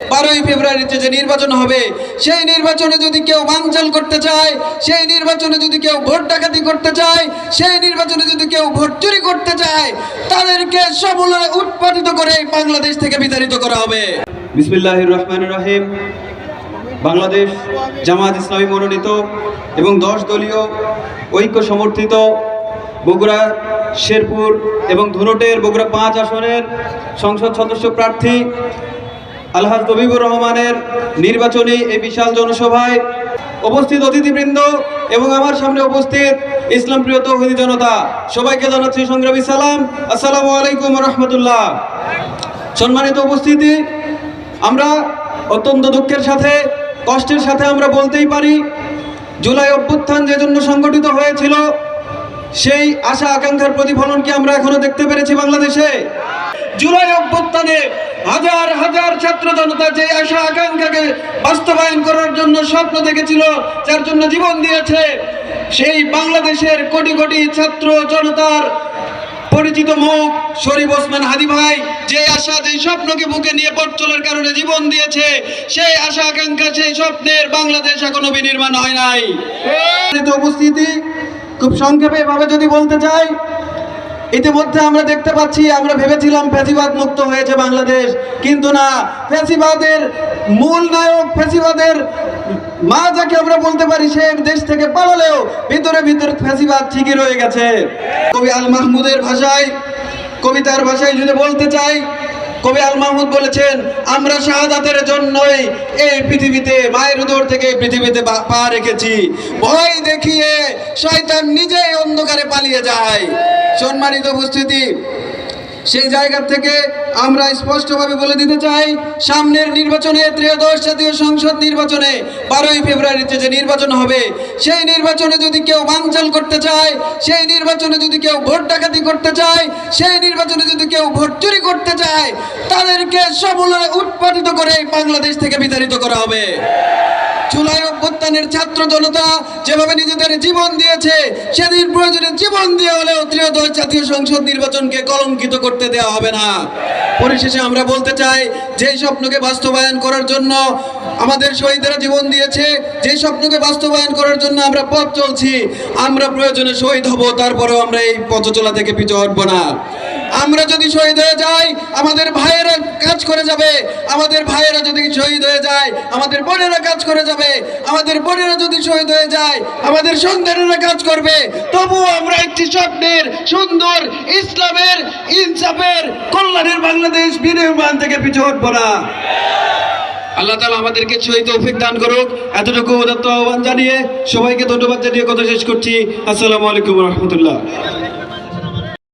বারোই ফেব্রুয়ারিতে যে নির্বাচন হবে, সেই নির্বাচনে যদি কেউ বানচাল করতে চায়, সেই নির্বাচনে যদি কেউ ভোট ডাকাতি করতে চায়, সেই নির্বাচনে যদি কেউ ভোট চুরি করতে চায়, তাদেরকে সমূলে উৎপাদিত করে বাংলাদেশ থেকে বিতাড়িত করা হবে। বিসমিল্লাহ রহমান রহিম। বাংলাদেশ জামাত ইসলামী মনোনীত এবং দশ দলীয় ঐক্য সমর্থিত বগুড়া, শেরপুর এবং ধুনটের বগুড়া পাঁচ আসনের সংসদ সদস্য প্রার্থী আলহাজ তবিবুর রহমানের নির্বাচনী এই বিশাল জনসভায় উপস্থিত অতিথিবৃন্দ এবং আমার সামনে উপস্থিত ইসলাম প্রিয় তৌহিদি জনতা। সবাইকে জানাচ্ছি সংগ্রামী সালাম। আসসালামু আলাইকুম রহমতুল্লাহ। সম্মানিত উপস্থিতি, আমরা অত্যন্ত দুঃখের সাথে, কষ্টের সাথে আমরা বলতেই পারি, জুলাই অভ্যুত্থান যে জন্য সংগঠিত হয়েছিল, সেই আশা আকাঙ্ক্ষার প্রতিফলন কি আমরা এখনও দেখতে পেরেছি বাংলাদেশে। জুলাই অভ্যুত্থানে হাজার হাজার ছাত্র জনতা যে আশা আকাঙ্ক্ষাকে বাস্তবায়ন করার জন্য স্বপ্ন দেখেছিল, যার জন্য জীবন দিয়েছে, সেই বাংলাদেশের কোটি কোটি ছাত্র জনতার পরিচিত মুখ শরীফ ওসমান হাদি ভাই যে আশা, যে স্বপ্নকে বুকে নিয়ে পথ চলার কারণে জীবন দিয়েছে, সেই আশা আকাঙ্ক্ষা, সেই স্বপ্নের বাংলাদেশ এখনও বিনির্মাণ হয় নাই। উপস্থিতি খুব সংক্ষেপে ভাবে যদি বলতে চাই ইতিমধ্যে আমরা দেখতে পাচ্ছি, আমরা ভেবেছিলাম ফ্যাসিবাদ মুক্ত হয়েছে বাংলাদেশ, কিন্তু না। ফ্যাসিবাদের মূল নায়ক, ফ্যাসিবাদের মা যাকে আমরা বলতে পারি, সে দেশ থেকে পালালেও ভিতরে ভিতরে ফ্যাসিবাদ ঠিকই রয়ে গেছে। কবি আল মাহমুদের ভাষায়, কবিতার ভাষায় যদি বলতে চাই, কবি আল মাহমুদ বলেছেন, আমরা শাহাদাতের জন্যই এই পৃথিবীতে, মায়ের উদর থেকে পৃথিবীতে পা- রেখেছি। ভয় দেখিয়ে শয়তান নিজেই অন্ধকারে পালিয়ে যায়। সম্মানিত উপস্থিতি, সেই জায়গা থেকে আমরা স্পষ্টভাবে বলে দিতে চাই, সামনের নির্বাচনে ত্রয়োদশ জাতীয় সংসদ নির্বাচনে বারোই ফেব্রুয়ারিতে যে নির্বাচন হবে, সেই নির্বাচনে যদি কেউ বানচাল করতে চায়, সেই নির্বাচনে যদি কেউ ভোট ডাকাতি করতে চায়, সেই নির্বাচনে যদি কেউ ভোট চুরি করতে চায়, তাদেরকে সমূলে উৎপাদিত করে বাংলাদেশ থেকে বিতাড়িত করা হবে। জুলাই অভ্যুত্থানের ছাত্র জনতা যেভাবে নিজেদের জীবন দিয়েছে, সেদিন প্রয়োজনে জীবন দিয়ে হলেও ত্রয়োদশ জাতীয় সংসদ নির্বাচনকে কলঙ্কিত করতে দেওয়া হবে না। পরিশেষে আমরা বলতে চাই যে স্বপ্নকে বাস্তবায়ন করার জন্য আমাদের শহীদেরা জীবন দিয়েছে যে স্বপ্নকে বাস্তবায়ন করার জন্য আমরা পথ চলছি, আমরা প্রয়োজনে শহীদ হব, তারপরেও আমরা এই পথ চলা থেকে পিছু হটবো না। আমরা যদি শহীদ হয়ে যাই, আমাদের ভাইয়েরা কাজ করে যাবে। আমাদের ভাইয়েরা যদি শহীদ হয়ে যায়, আমাদের বোনেরা কাজ করে যাবে। আমাদের বোনেরা যদি শহীদ হয়ে যায়, আমাদের সন্তানেরা কাজ করবে। তবুও আমরা একটি স্বপ্নের, সুন্দর, ইসলামের, ইনসাফের, কল্যাণের বাংলাদেশ বিনির্মাণ থেকে পিছু হটবো না। আল্লাহ তালা আমাদেরকে সেই তৌফিক দান করুক। এতটুকু উদাত্ত আহ্বান জানিয়ে সবাইকে ধন্যবাদ জানিয়ে কথা শেষ করছি। আসসালামু আলাইকুম রহমতুল্লাহ।